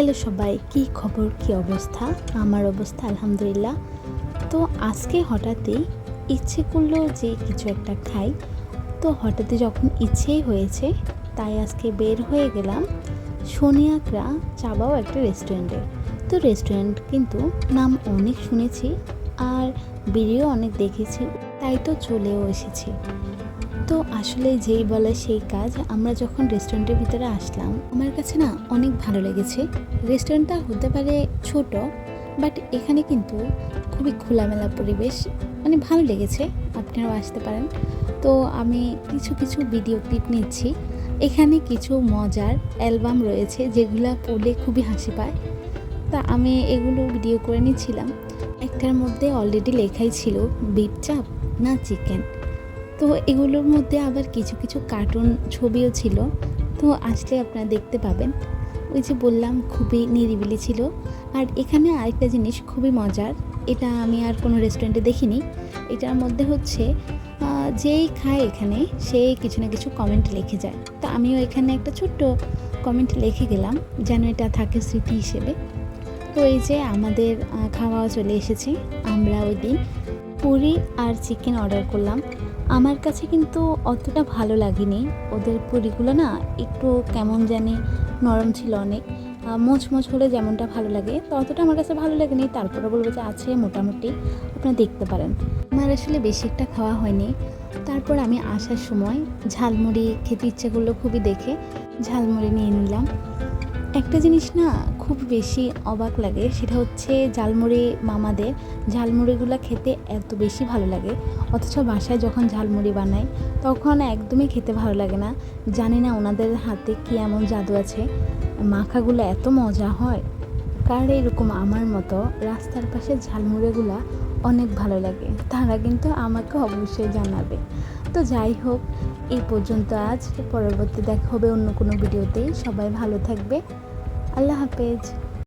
Hello সবাই, কি খবর, কি অবস্থা? আমার অবস্থা আলহামদুলিল্লাহ। তো আজকে হঠাৎই ইচ্ছে করল যে কিছু একটা খাই। তো হঠাৎই যখন ইচ্ছেই হয়েছে, তাই আজকে বের হয়ে গেলাম সোনিয়াকরা চাবাও একটা রেস্টুরেন্টে। তো রেস্টুরেন্ট কিন্তু নাম অনেক শুনেছি আর ভিডিও অনেক দেখেছি, তাই তো চলেও এসেছি। তো আসলে যেই বলে সেই কাজ, আমরা যখন রেস্টুরেন্টের ভিতরে আসলাম, আমার কাছে না অনেক ভালো লেগেছে। রেস্টুরেন্টটা হতে পারে ছোট বাট এখানে কিন্তু খুবই খোলামেলা পরিবেশ মানে ভালো লেগেছে, আপনারাও আসতে পারেন। তো আমি কিছু কিছু ভিডিও ক্লিপ নিচ্ছি। এখানে কিছু মজার অ্যালবাম রয়েছে, যেগুলো পড়লে খুবই হাসি পায়। তা আমি এগুলো ভিডিও করে নিচ্ছিলাম। একটার মধ্যে অলরেডি লেখাই ছিল বিপ চাপ না চিকেন। তো এগুলোর মধ্যে আবার কিছু কিছু কার্টুন ছবিও ছিল। তো আসলে আপনারা দেখতে পাবেন। ওই যে বললাম, খুবই নিরিবিলি ছিল। আর এখানে আরেকটা জিনিস খুবই মজার, এটা আমি আর কোনো রেস্টুরেন্টে দেখিনি। এটার মধ্যে হচ্ছে যেই খায় এখানে, সে কিছু না কিছু কমেন্ট লিখে যায়। তো আমিও এখানে একটা ছোট্ট কমেন্ট লিখে গেলাম, যেন এটা থাকে স্মৃতি হিসেবে। তো এই যে আমাদের খাওয়া চলে এসেছে আমরা ওই দিন পুরি আর চিকেন অর্ডার করলাম। আমার কাছে কিন্তু অতটা ভালো লাগেনি। ওদের পুরিগুলো না একটু কেমন জানি নরম ছিল অনেক। মোচমোচ হলে যেমনটা ভালো লাগে। অতটা আমার কাছে ভালো লাগেনি। তারপরে বলব যে আছে মোটামুটি। আপনারা দেখতে পারেন। আমার আসলে বেশি একটা খাওয়া হয়নি। তারপর আমি আসার সময় ঝালমুড়ি খেতে ইচ্ছে করল খুবই দেখে। ঝালমুড়ি নিয়ে নিলাম। একটা জিনিস না খুব বেশি অবাক লাগে, সেটা হচ্ছে ঝালমুড়ি মামাদের। ঝালমুড়িগুলো খেতে এত বেশি ভালো লাগে, অথচ বাসায় যখন ঝালমুড়ি বানাই, তখন একদমই খেতে ভালো লাগে না। জানি না ওনাদের হাতে কি এমন জাদু আছে। মাখাগুলো এত মজা হয়। কার এরকম আমার মতো রাস্তার পাশে ঝালমুড়িগুলো অনেক ভালো লাগে, তারা কিন্তু আমাকে অবশ্যই জানাবে। তো যাই হোক, এই পর্যন্ত আজ, পরবর্তী দেখা হবে অন্য কোনো ভিডিওতেই সবাই ভালো থাকবে। আল্লাহ হাফেজ।